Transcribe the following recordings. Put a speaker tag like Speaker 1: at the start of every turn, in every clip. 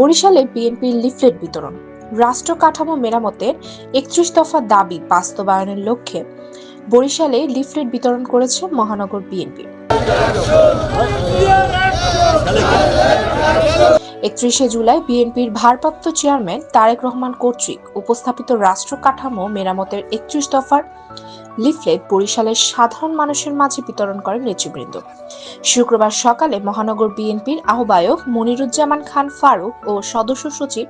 Speaker 1: বরিশালে বিএনপির লিফলেট বিতরণ, রাষ্ট্র কাঠামো মেরামতের একত্রিশ দফা দাবি বাস্তবায়নের লক্ষ্যে বরিশালে লিফলেট বিতরণ করেছে মহানগর বিএনপি। একত্রিশে জুলাই বিএনপির ভারপ্রাপ্ত চেয়ারম্যান তারেক রহমান কর্তৃক উপস্থাপিত রাষ্ট্র কাঠামো মেরামতের একত্রিশ দফার লিফলেট বরিশালের সাধারণ মানুষের মাঝে বিতরণ করেন নেতৃবৃন্দ। শুক্রবার সকালে মহানগর বিএনপির আহ্বায়ক মনিরুজ্জামান খান ফারুক ও সদস্য সচিব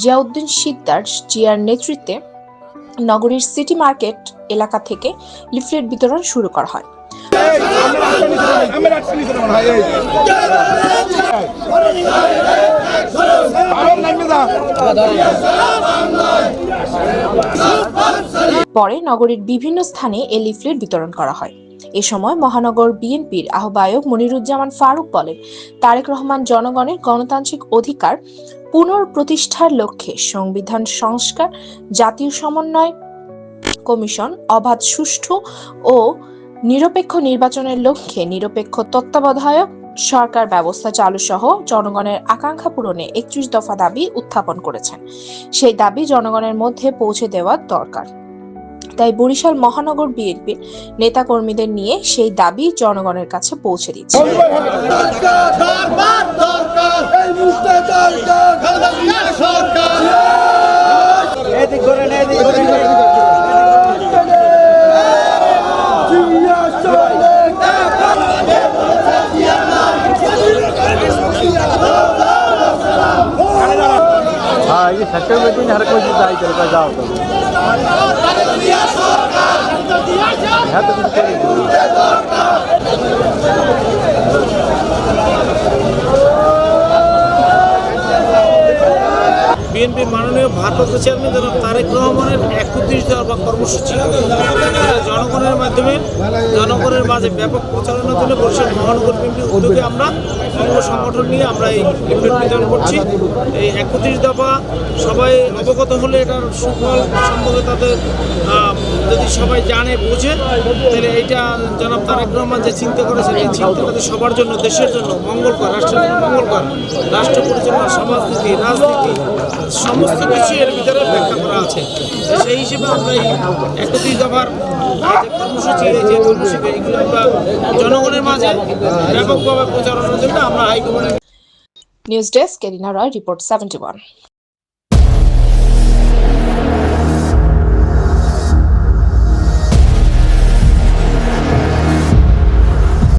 Speaker 1: জিয়াউদ্দিন সিদ্দার জিয়ার নেতৃত্বে নগরীর সিটি মার্কেট এলাকা থেকে লিফলেট বিতরণ শুরু করা হয়। পরে নগরীর বিভিন্ন স্থানে এই লিফলেট বিতরণ করা হয়। এ সময় মহানগর বিএনপির আহ্বায়ক মনিরুজ্জামান ফারুক বলেন, তারেক রহমান জনগণের গণতান্ত্রিক অধিকার পুনঃপ্রতিষ্ঠার লক্ষ্যে সংবিধান সংস্কার, জাতীয় সমন্বয় কমিশন, অবাধ, সুষ্ঠু ও নিরপেক্ষ নির্বাচনের লক্ষ্যে নিরপেক্ষ তত্ত্বাবধায়ক সরকার ব্যবস্থা চালু সহ জনগণের আকাঙ্ক্ষা পূরণে একত্রিশ দফা দাবি উত্থাপন করেছেন। সেই দাবি জনগণের মধ্যে পৌঁছে দেওয়া দরকার। তাই বরিশাল মহানগর বিএনপির নেতাকর্মীদের নিয়ে সেই দাবি জনগণের কাছে পৌঁছে দিচ্ছে।
Speaker 2: ये सेक्टर मीटिंग हर कोई चीज़ आई चल जाओ तो यहाँ तो कुछ करेंगे
Speaker 3: বিএনপির মাননীয় ভারপ্রাপ্ত চেয়ারম্যান জনাব তারেক রহমানের একত্রিশ দফা কর্মসূচি এটা জনগণের মাধ্যমে জনগণের মাঝে ব্যাপক প্রচারণার জন্য বরিশাল মহানগর বিএনপির উদ্যোগে আমরা অঙ্গ সংগঠন নিয়ে আমরা এই লিফলেট বিতরণ করছি। এই একত্রিশ দফা সবাই অবগত হলে এটার সুফল সম্পর্কে তাদের যদি সবাই জানে, বোঝে, তাহলে এইটা জনাব তারেক রহমান যে চিন্তা করেছেন, এই চিন্তাটা সবার জন্য, দেশের জন্য মঙ্গলকর রাষ্ট্রের জন্য মঙ্গলকর রাষ্ট্র পরিচালনা, সমাজনীতি, রাজনীতি, সমস্ত কিছু এর ভিতরে ব্যাখ্যা করা আছে। সেই হিসেবে আমরা এই একত্রিশ দফার যে কর্মসূচি যে কর্মসূচি এগুলো আমরা জনগণের মাঝে ব্যাপকভাবে প্রচারণার জন্য আমরা হাইকমান্ডের
Speaker 1: news desk Arina Roy report seventy